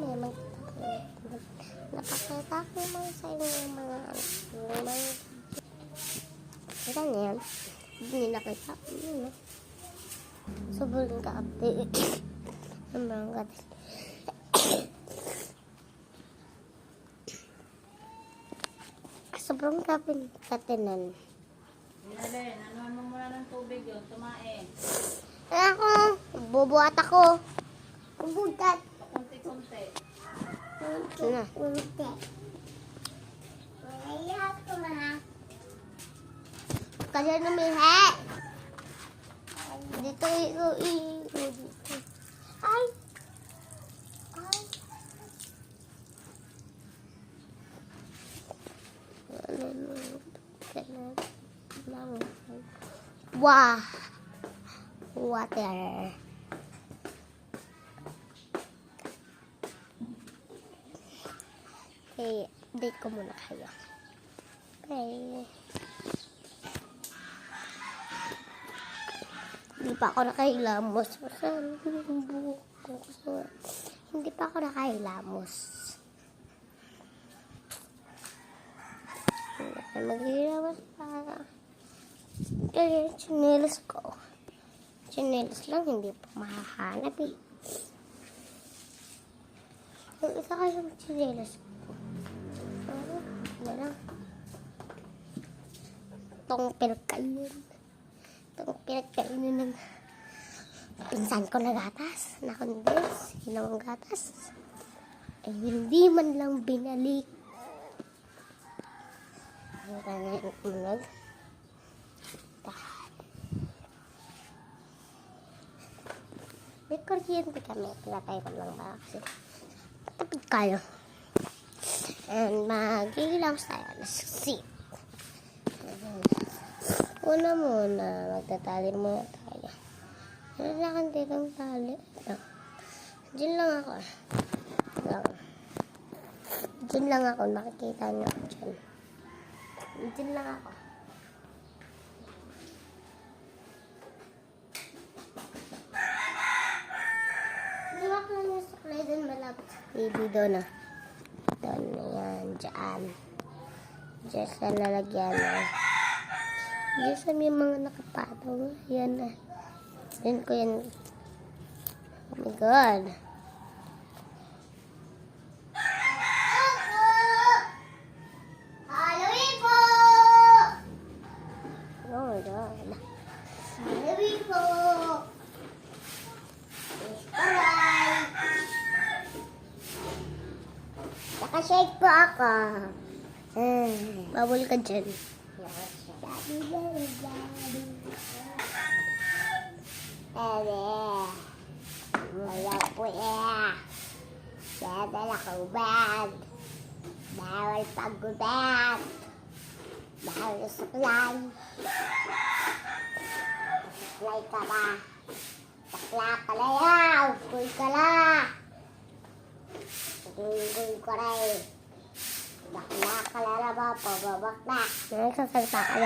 kami. Mag Napakita ko naman sa inyo yung mga ano, yung mga Kita yan? Hindi nakita. Yun, no? Sobrang ka-update. Ang mga gatas. Sobrang kapin katinan. Inalin, anuhan mo muna ng tubig yun, tumae. Ako, bubuhat ako. Bubuhat. Kunti-kunti. Na. Kunti. Ayat ko na. Numihi. Dito ito i... Ay! Ay! Wow! Water. Okay, date ko muna kayo. Okay. Hindi pa ako. Kasi Hindi pa ako nakahilamos. Hindi pa maghihilamos pa. Kaya chinelas ko. Chinelas lang, hindi pa mahahanap eh. Yung isa kasi yung chinelas ko. Lang. Itong pinagkainin. Itong pinagkainin ng pinsan ko na gatas. Na kondens. Hinawang gatas. Eh, hindi man lang binalik. Ano ka na yung ulag? May kuryente kami. Pinatay ko lang ba kasi tapid kayo. And mag-ilaws tayo. Let's see. Una muna, magtatali muna tayo. Ano na akin dito ang tali? Ito. Diyan lang ako. Lang. Diyan lang ako. Nakikita niyo ako dyan. Diyan lang ako. Iwak lang yung suklay doon malapit baby doon ah. Doon na yan, dyan. Diyan sa lalagyan na. Diyan sa may mga nakapataw. Yan na. Yan ko yan. Oh my God. Halloween po! Oh my God. Halloween po! Alright. Nakashake po ako. Eh, bawal ka dyan. Ere. Wala po eh. Dada ko bad. Bawal pagubad. Bawal suklay. Suklay ka ba? Bakla pala yaw. Kuy ka na. Gulgul ka rin. Bakla ka na na ba? Pababakla. Nagsasalta ka